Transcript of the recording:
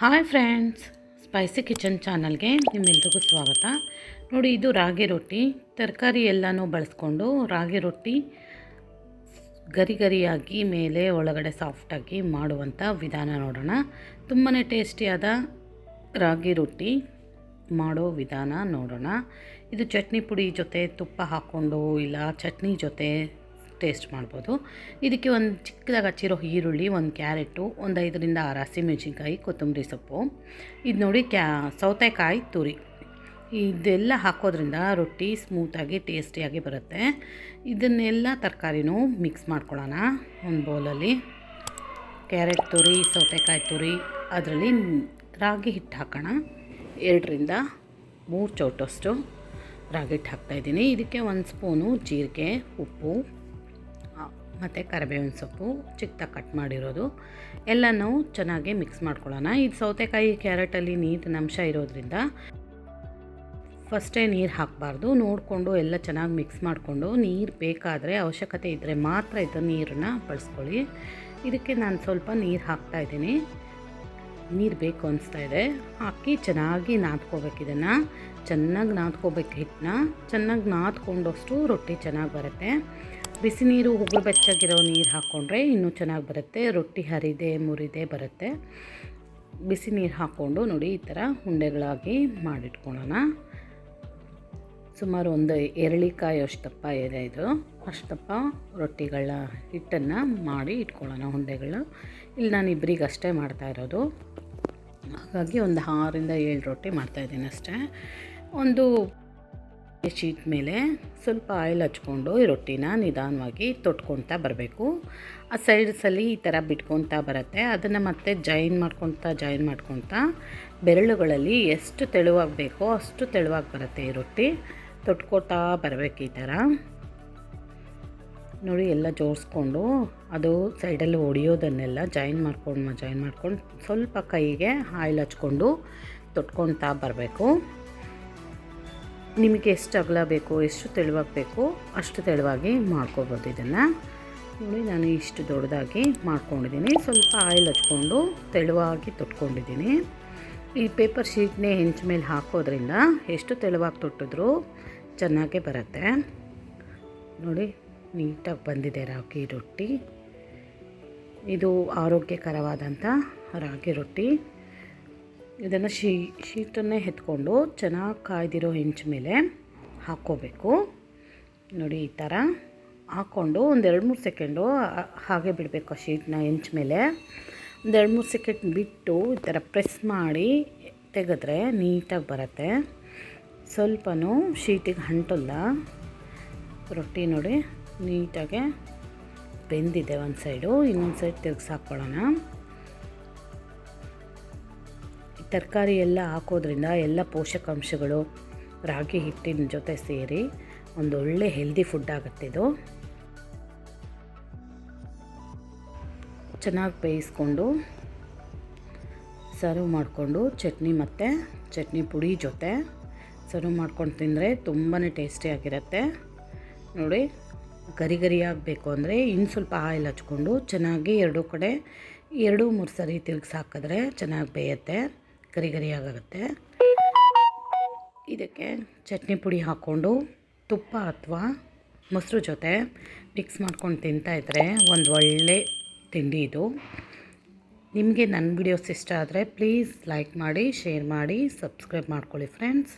Hi friends, spicy kitchen ಚಾನಲ್ಗೆ ನಿಮ್ಮೆಲ್ರಿಗೂ ಸ್ವಾಗತ. ನೋಡಿ, ಇದು ರಾಗಿ ರೊಟ್ಟಿ. ತರಕಾರಿ ಎಲ್ಲನೂ ಬಳಸ್ಕೊಂಡು ರಾಗಿ ರೊಟ್ಟಿ ಗರಿ ಗರಿಯಾಗಿ ಮೇಲೆ ಒಳಗಡೆ ಸಾಫ್ಟಾಗಿ ಮಾಡುವಂಥ ವಿಧಾನ ನೋಡೋಣ. ತುಂಬಾ ಟೇಸ್ಟಿಯಾದ ರಾಗಿ ರೊಟ್ಟಿ ಮಾಡೋ ವಿಧಾನ ನೋಡೋಣ. ಇದು ಚಟ್ನಿ ಪುಡಿ ಜೊತೆ ತುಪ್ಪ ಹಾಕ್ಕೊಂಡು ಇಲ್ಲ, ಚಟ್ನಿ ಜೊತೆ ಟೇಸ್ಟ್ ಮಾಡ್ಬೋದು. ಇದಕ್ಕೆ ಒಂದು ಚಿಕ್ಕದಾಗಿ ಹಚ್ಚಿರೋ ಈರುಳ್ಳಿ, ಒಂದು ಕ್ಯಾರೆಟು, ಒಂದು ಐದರಿಂದ ಆರು ಹಸಿಮೆಣಸಿನ್ಕಾಯಿ ಕೊತ್ತಂಬರಿ ಸೊಪ್ಪು. ಇದು ನೋಡಿ ಕ್ಯಾ, ಸೌತೆಕಾಯಿ ತುರಿ. ಇದೆಲ್ಲ ಹಾಕೋದ್ರಿಂದ ರೊಟ್ಟಿ ಸ್ಮೂತಾಗಿ ಟೇಸ್ಟಿಯಾಗಿ ಬರುತ್ತೆ. ಇದನ್ನೆಲ್ಲ ತರಕಾರಿನೂ ಮಿಕ್ಸ್ ಮಾಡ್ಕೊಳ್ಳೋಣ. ಒಂದು ಬೌಲಲ್ಲಿ. ಕ್ಯಾರೆಟ್ ತುರಿ, ಸೌತೆಕಾಯಿ ತುರಿ, ಅದರಲ್ಲಿ ರಾಗಿ ಹಿಟ್ಟು ಹಾಕೋಣ. ಎರಡರಿಂದ ಮೂರು ಚೌಟಷ್ಟು ರಾಗಿ ಹಿಟ್ಟು ಹಾಕ್ತಾಯಿದ್ದೀನಿ ಇದಕ್ಕೆ ಒಂದು ಸ್ಪೂನು ಜೀರಿಗೆ, ಉಪ್ಪು ಮತ್ತು ಕರಿಬೇವಿನ ಸೊಪ್ಪು ಚಿಕ್ಕದಾಗಿ ಕಟ್ ಮಾಡಿರೋದು. ಎಲ್ಲನೂ ಚೆನ್ನಾಗಿ ಮಿಕ್ಸ್ ಮಾಡ್ಕೊಳ್ಳೋಣ. ಇದು ಸೌತೆಕಾಯಿ ಕ್ಯಾರೆಟಲ್ಲಿ ನೀರಿನ ಅಂಶ ಇರೋದ್ರಿಂದ ಫಸ್ಟೇ ನೀರು ಹಾಕಬಾರ್ದು. ನೋಡಿಕೊಂಡು ಎಲ್ಲ ಚೆನ್ನಾಗಿ ಮಿಕ್ಸ್ ಮಾಡಿಕೊಂಡು ನೀರು ಬೇಕಾದರೆ ಅವಶ್ಯಕತೆ ಇದ್ದರೆ ಮಾತ್ರ ಇದು ನೀರನ್ನ ಬಳಸ್ಕೊಳ್ಳಿ. ಇದಕ್ಕೆ ನಾನು ಸ್ವಲ್ಪ ನೀರು ಹಾಕ್ತಾಯಿದ್ದೀನಿ ನೀರು ಬೇಕು ಅನಿಸ್ತಾ ಇದೆ. ಹಾಕಿ ಚೆನ್ನಾಗಿ ನಾದ್ಕೋಬೇಕು ಇದನ್ನು. ಚೆನ್ನಾಗಿ ನಾದ್ಕೋಬೇಕು ಹಿಟ್ಟನ್ನ. ಚೆನ್ನಾಗಿ ನಾದ್ಕೊಂಡಷ್ಟು ರೊಟ್ಟಿ ಚೆನ್ನಾಗಿ ಬರುತ್ತೆ. ಬಿಸಿ ನೀರು, ಉಗುರು ಬೆಚ್ಚಗಿರೋ ನೀರು ಹಾಕ್ಕೊಂಡ್ರೆ ಇನ್ನೂ ಚೆನ್ನಾಗಿ ಬರುತ್ತೆ. ರೊಟ್ಟಿ ಹರಿದೆ, ಮುರಿದೆ ಬರುತ್ತೆ. ಬಿಸಿ ನೀರು ಹಾಕ್ಕೊಂಡು ನೋಡಿ ಈ ಥರ ಉಂಡೆಗಳಾಗಿ ಮಾಡಿಟ್ಕೊಳ್ಳೋಣ. ಸುಮಾರು ಒಂದು ಎರಳಿಕಾಯಿ ಅಷ್ಟಪ್ಪ ಇದೆ ಇದು. ಅಷ್ಟಪ್ಪ ರೊಟ್ಟಿಗಳ ಹಿಟ್ಟನ್ನು ಮಾಡಿ ಇಟ್ಕೊಳ್ಳೋಣ ಉಂಡೆಗಳು. ಇಲ್ಲಿ ನಾನು ಇಬ್ಬರಿಗೆ ಅಷ್ಟೇ ಮಾಡ್ತಾ ಇರೋದು. ಹಾಗಾಗಿ ಒಂದು ಆರರಿಂದ ಏಳು ರೊಟ್ಟಿ ಮಾಡ್ತಾಯಿದ್ದೀನಿ ಅಷ್ಟೇ. ಒಂದು ಶೀಟ್ ಮೇಲೆ ಸ್ವಲ್ಪ ಆಯಿಲ್ ಹಚ್ಕೊಂಡು ಈ ರೊಟ್ಟಿನ ನಿಧಾನವಾಗಿ ತೊಟ್ಕೊತಾ ಬರಬೇಕು. ಆ ಸೈಡ್ಸಲ್ಲಿ ಈ ಥರ ಬಿಟ್ಕೊತಾ ಬರುತ್ತೆ. ಅದನ್ನು ಮತ್ತೆ ಜಾಯಿನ್ ಮಾಡ್ಕೊತಾ ಜಾಯಿನ್ ಮಾಡ್ಕೊತಾ ಬೆರಳುಗಳಲ್ಲಿ ಎಷ್ಟು ತೆಳುವಾಗಿ ಬೇಕೋ ಅಷ್ಟು ತೆಳುವಾಗಿ ಬರುತ್ತೆ ಈ ರೊಟ್ಟಿ. ತೊಟ್ಕೊತಾ ಬರಬೇಕು ಈ ಥರ. ನೋಡಿ ಎಲ್ಲ ಜೋಡಿಸ್ಕೊಂಡು ಅದು ಸೈಡಲ್ಲಿ ಹೊಡಿಯೋದನ್ನೆಲ್ಲ ಜಾಯಿನ್ ಮಾಡ್ಕೊಂಡು ಜಾಯಿನ್ ಮಾಡ್ಕೊಂಡು ಸ್ವಲ್ಪ ಕೈಗೆ ಆಯಿಲ್ ಹಚ್ಕೊಂಡು ತೊಟ್ಕೊತಾ ಬರಬೇಕು. ನಿಮಗೆ ಎಷ್ಟು ಅಗಲ ಬೇಕು, ಎಷ್ಟು ತೆಳುವಾಗಿ ಬೇಕು ಅಷ್ಟು ತೆಳುವಾಗಿ ಮಾಡ್ಕೋಬೋದು ಇದನ್ನು. ನೋಡಿ, ನಾನು ಇಷ್ಟು ದೊಡ್ಡದಾಗಿ ಮಾಡ್ಕೊಂಡಿದ್ದೀನಿ. ಸ್ವಲ್ಪ ಆಯಿಲ್ ಹಚ್ಕೊಂಡು ತೆಳುವಾಗಿ ತೊಟ್ಕೊಂಡಿದ್ದೀನಿ. ಈ ಪೇಪರ್ ಶೀಟ್ನೇ ಹೆಂಚ ಮೇಲೆ ಹಾಕೋದ್ರಿಂದ ಎಷ್ಟು ತೆಳುವಾಗಿ ತೊಟ್ಟಿದ್ರು ಚೆನ್ನಾಗೇ ಬರುತ್ತೆ. ನೋಡಿ, ನೀಟಾಗಿ ಬಂದಿದೆ ರಾಗಿ ರೊಟ್ಟಿ. ಇದು ಆರೋಗ್ಯಕರವಾದಂಥ ರಾಗಿ ರೊಟ್ಟಿ. ಇದನ್ನು ಶೀ, ಶೀಟನ್ನೇ ಎತ್ಕೊಂಡು ಚೆನ್ನಾಗಿ ಕಾಯ್ದಿರೋ ಹೆಂಚು ಮೇಲೆ ಹಾಕ್ಕೋಬೇಕು. ನೋಡಿ, ಈ ಥರ ಹಾಕ್ಕೊಂಡು ಒಂದು ಎರಡು ಮೂರು ಸೆಕೆಂಡು ಹಾಗೆ ಬಿಡಬೇಕು ಆ ಶೀಟ್ನ ಹೆಂಚು ಮೇಲೆ. ಒಂದು ಎರಡು ಮೂರು ಸೆಕೆಂಡ್ ಬಿಟ್ಟು ಈ ಥರ ಪ್ರೆಸ್ ಮಾಡಿ ತೆಗೆದ್ರೆ ನೀಟಾಗಿ ಬರುತ್ತೆ. ಸ್ವಲ್ಪನೂ ಶೀಟಿಗೆ ಅಂಟಲ್ಲ ರೊಟ್ಟಿ ನೋಡಿ ನೀಟಾಗೆ ಬೆಂದಿದೆ ಒಂದು ಸೈಡು, ಇನ್ನೊಂದು ಸೈಡ್ ತಿರ್ಗಿಸಿ ತರಕಾರಿ ಎಲ್ಲ ಹಾಕೋದ್ರಿಂದ ಎಲ್ಲ ಪೋಷಕಾಂಶಗಳು ರಾಗಿ ಹಿಟ್ಟಿನ ಜೊತೆ ಸೇರಿ ಒಂದು ಒಳ್ಳೆ ಹೆಲ್ದಿ ಫುಡ್ ಆಗುತ್ತೆ ಇದು. ಚೆನ್ನಾಗಿ ಬೇಯಿಸ್ಕೊಂಡು ಸರ್ವ್ ಮಾಡಿಕೊಂಡು ಚಟ್ನಿ ಮತ್ತು ಚಟ್ನಿ ಪುಡಿ ಜೊತೆ ಸರ್ವ್ ಮಾಡ್ಕೊಂಡು ತಿಂದರೆ ತುಂಬಾ ಟೇಸ್ಟಿಯಾಗಿರುತ್ತೆ ನೋಡಿ ಗರಿ ಗರಿ ಆಗಬೇಕು ಅಂದರೆ ಇನ್ನು ಸ್ವಲ್ಪ ಆಯಿಲ್ ಹಚ್ಕೊಂಡು ಚೆನ್ನಾಗಿ ಎರಡೂ ಕಡೆ ಎರಡು ಮೂರು ಸರಿ ತಿರುಗಿಸಾಕಿದ್ರೆ ಚೆನ್ನಾಗಿ ಬೇಯುತ್ತೆ. ಗರಿ ಗರಿಯಾಗುತ್ತೆ ಇದಕ್ಕೆ ಚಟ್ನಿ ಪುಡಿ ಹಾಕ್ಕೊಂಡು ತುಪ್ಪ ಅಥವಾ ಮೊಸರು ಜೊತೆ ಮಿಕ್ಸ್ ಮಾಡ್ಕೊಂಡು ತಿಂತಾಯಿದ್ರೆ ಒಂದು ಒಳ್ಳೆ ತಿಂಡಿ ಇದು. ನಿಮಗೆ ನನ್ನ ವಿಡಿಯೋಸ್ ಇಷ್ಟ ಆದರೆ ಪ್ಲೀಸ್ ಲೈಕ್ ಮಾಡಿ ಶೇರ್ ಮಾಡಿ ಸಬ್ಸ್ಕ್ರೈಬ್ ಮಾಡ್ಕೊಳ್ಳಿ ಫ್ರೆಂಡ್ಸ್